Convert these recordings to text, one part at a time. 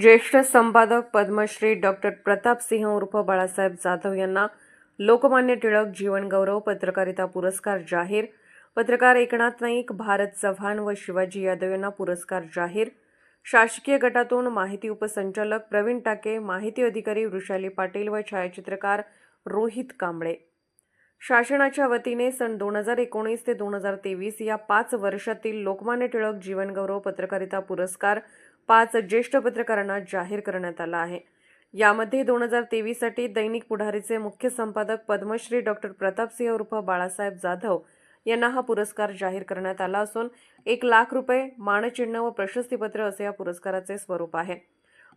ज्येष्ठ संपादक पद्मश्री डॉक्टर प्रतापसिंह उर्फ बाळासाहेब जाधव यांना लोकमान्य टिळक जीवनगौरव पत्रकारिता पुरस्कार जाहीर. पत्रकार एकनाथ नाईक भारत चव्हाण व शिवाजी यादव यांना पुरस्कार जाहीर. शासकीय गटातून माहिती उपसंचालक प्रवीण टाके माहिती अधिकारी वृषाली पाटील व छायाचित्रकार रोहित कांबळे. शासनाच्या वतीने सन दोन हजार एकोणीस ते दोन हजार तेवीस या पाच वर्षातील लोकमान्य टिळक जीवनगौरव पत्रकारिता पुरस्कार पाच ज्येष्ठ पत्रकारांना जाहीर करण्यात आला आहे. यामध्ये दोन हजार तेवीससाठी दैनिक पुढारीचे मुख्य संपादक पद्मश्री डॉक्टर प्रतापसिंह उर्फ बाळासाहेब जाधव यांना हा पुरस्कार जाहीर करण्यात आला असून एक लाख रुपये मानचिन्ह व प्रशस्तीपत्र असे या पुरस्काराचे स्वरूप आहे.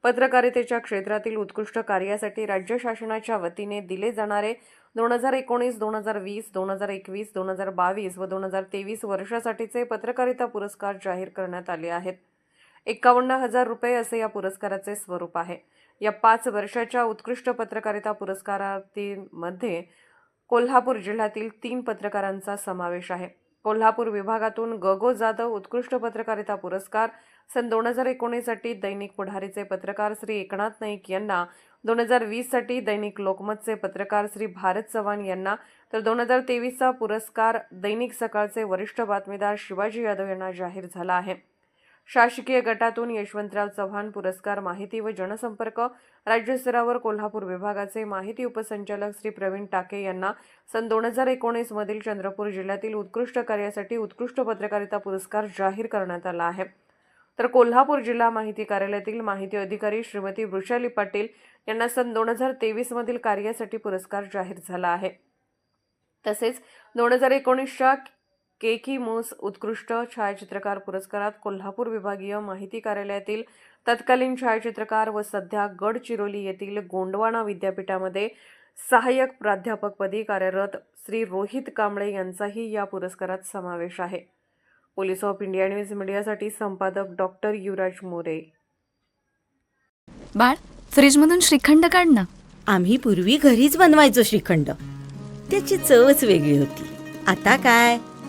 पत्रकारितेच्या क्षेत्रातील उत्कृष्ट कार्यासाठी राज्य शासनाच्या वतीने दिले जाणारे दोन हजार एकोणीस दोन हजार वीस दोन हजार एकवीस दोन हजार बावीस व दोन हजार तेवीस वर्षासाठीचे पत्रकारिता पुरस्कार जाहीर करण्यात आले आहेत. एकावन्न हजार रुपये असे या पुरस्काराचे स्वरूप आहे. या पाच वर्षाच्या उत्कृष्ट पत्रकारिता पुरस्कारातीमध्ये कोल्हापूर जिल्ह्यातील तीन पत्रकारांचा समावेश आहे. कोल्हापूर विभागातून गगो जाधव उत्कृष्ट पत्रकारिता पुरस्कार सन दोन हजार एकोणीससाठी दैनिक पुढारीचे पत्रकार श्री एकनाथ नाईक यांना दोन हजार वीससाठी दैनिक लोकमतचे पत्रकार श्री भारत चव्हाण यांना तर दोन हजार तेवीसचा पुरस्कार दैनिक सकाळचे वरिष्ठ बातमीदार शिवाजी यादव यांना जाहीर झाला आहे. शासकीय गटातून यशवंतराव चव्हाण पुरस्कार माहिती व जनसंपर्क राज्यस्तरावर कोल्हापूर विभागाचे माहिती उपसंचालक श्री प्रवीण टाके यांना सन दोन हजार एकोणीसमधील चंद्रपूर जिल्ह्यातील उत्कृष्ट कार्यासाठी उत्कृष्ट पत्रकारिता पुरस्कार जाहीर करण्यात आला आहे. तर कोल्हापूर जिल्हा माहिती कार्यालयातील माहिती अधिकारी श्रीमती वृषाली पाटील यांना सन दोन हजार तेवीसमधील कार्यासाठी पुरस्कार जाहीर झाला आहे. तसेच दोन हजार एकोणीसच्या केकी मूस उत्कृष्ट छायाचित्रकार पुरस्कारात कोल्हापूर विभागीय माहिती कार्यालयातील तत्कालीन छायाचित्रकार व सध्या गडचिरोली येथील गोंडवाना विद्यापीठामध्ये सहाय्यक प्राध्यापकपदी कार्यरत श्री रोहित कांबळे यांचाही या पुरस्कारात समावेश आहे. पोलीस ऑफ इंडिया न्यूज मीडियासाठी संपादक डॉक्टर युवराज मोरे. बाळ फ्रीजमधून श्रीखंड काढ ना. आम्ही पूर्वी घरीच बनवायचो श्रीखंड. त्याची चवच वेगळी होती. आता काय?